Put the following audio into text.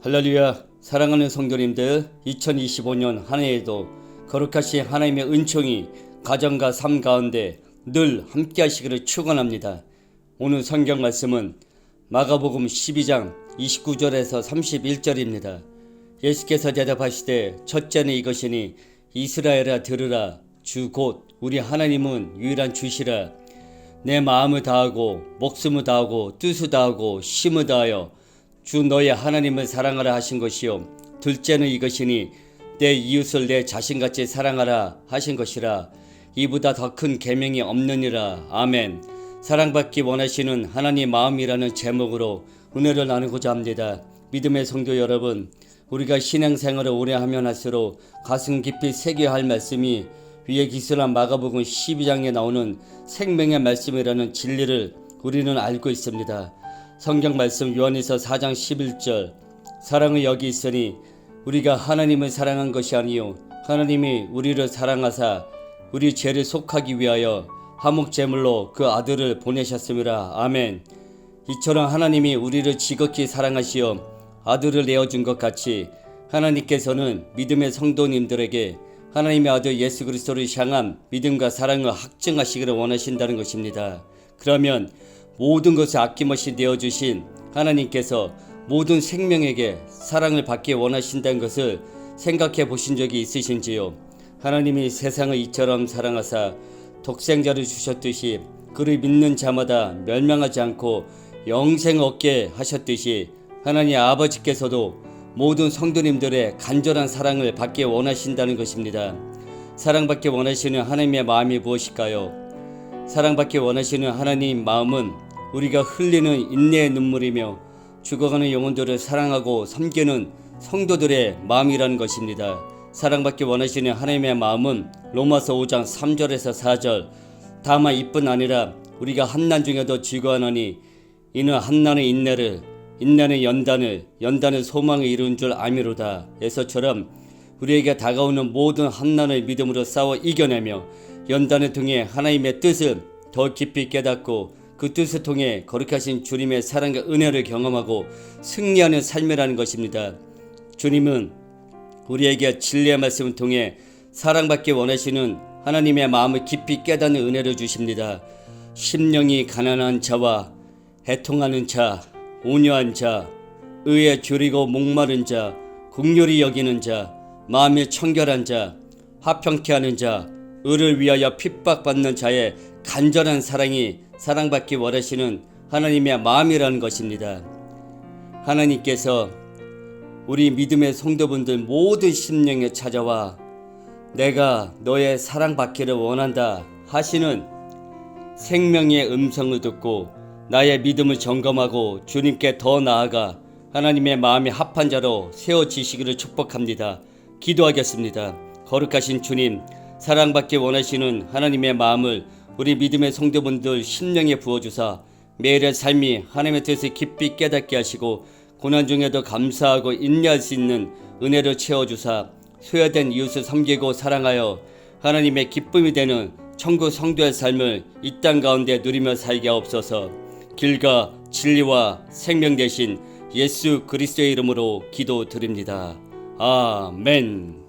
할렐루야 사랑하는 성도님들 2025년 한 해에도 거룩하신 하나님의 은총이 가정과 삶 가운데 늘 함께 하시기를 축원합니다. 오늘 성경 말씀은 마가복음 12장 29절에서 31절입니다. 예수께서 대답하시되 첫째는 이것이니 이스라엘아 들으라 주 곧 우리 하나님은 유일한 주시라 내 마음을 다하고 목숨을 다하고 뜻을 다하고 힘을 다하여 주 너의 하나님을 사랑하라 하신 것이요. 둘째는 이것이니 내 이웃을 내 자신같이 사랑하라 하신 것이라. 이보다 더 큰 계명이 없느니라. 아멘. 사랑받기 원하시는 하나님 마음이라는 제목으로 은혜를 나누고자 합니다. 믿음의 성도 여러분 우리가 신앙생활을 오래 하면 할수록 가슴 깊이 새겨야 할 말씀이 위에 기술한 마가복음 12장에 나오는 생명의 말씀이라는 진리를 우리는 알고 있습니다. 성경 말씀 요한에서 4장 11절 사랑은 여기 있으니 우리가 하나님을 사랑한 것이 아니요 하나님이 우리를 사랑하사 우리 죄를 속하기 위하여 화목 제물로 그 아들을 보내셨음이라 아멘 이처럼 하나님이 우리를 지극히 사랑하시어 아들을 내어준 것 같이 하나님께서는 믿음의 성도님들에게 하나님의 아들 예수 그리스도를 향한 믿음과 사랑을 확증하시기를 원하신다는 것입니다. 그러면 모든 것을 아낌없이 내어주신 하나님께서 모든 생명에게 사랑을 받기 원하신다는 것을 생각해 보신 적이 있으신지요? 하나님이 세상을 이처럼 사랑하사 독생자를 주셨듯이 그를 믿는 자마다 멸망하지 않고 영생 얻게 하셨듯이 하나님 아버지께서도 모든 성도님들의 간절한 사랑을 받기 원하신다는 것입니다. 사랑받기 원하시는 하나님의 마음이 무엇일까요? 사랑받기 원하시는 하나님 마음은 우리가 흘리는 인내의 눈물이며 죽어가는 영혼들을 사랑하고 섬기는 성도들의 마음이라는 것입니다. 사랑받기 원하시는 하나님의 마음은 로마서 5장 3절에서 4절 다만 이뿐 아니라 우리가 한난 중에도 즐거워하노니 이는 한난의 인내를 인내는 연단을 연단은 소망을 이루는 줄 아미로다 에서처럼 우리에게 다가오는 모든 한난을 믿음으로 싸워 이겨내며 연단을 통해 하나님의 뜻을 더 깊이 깨닫고 그 뜻을 통해 거룩하신 주님의 사랑과 은혜를 경험하고 승리하는 삶이라는 것입니다. 주님은 우리에게 진리의 말씀을 통해 사랑받기 원하시는 하나님의 마음을 깊이 깨닫는 은혜를 주십니다. 심령이 가난한 자와 해통하는 자, 온유한 자, 의에 줄이고 목마른 자, 국률이 여기는 자, 마음이 청결한 자, 화평케 하는 자, 의를 위하여 핍박받는 자의 간절한 사랑이 사랑받기 원하시는 하나님의 마음이라는 것입니다. 하나님께서 우리 믿음의 성도분들 모든 심령에 찾아와 내가 너의 사랑받기를 원한다 하시는 생명의 음성을 듣고 나의 믿음을 점검하고 주님께 더 나아가 하나님의 마음에 합한 자로 세워지시기를 축복합니다. 기도하겠습니다. 거룩하신 주님, 사랑받기 원하시는 하나님의 마음을 우리 믿음의 성도분들 심령에 부어주사 매일의 삶이 하나님의 뜻을 깊이 깨닫게 하시고 고난 중에도 감사하고 인내할 수 있는 은혜를 채워주사 소외된 이웃을 섬기고 사랑하여 하나님의 기쁨이 되는 천국 성도의 삶을 이 땅 가운데 누리며 살게 하옵소서 길과 진리와 생명 되신 예수 그리스도의 이름으로 기도드립니다. 아멘.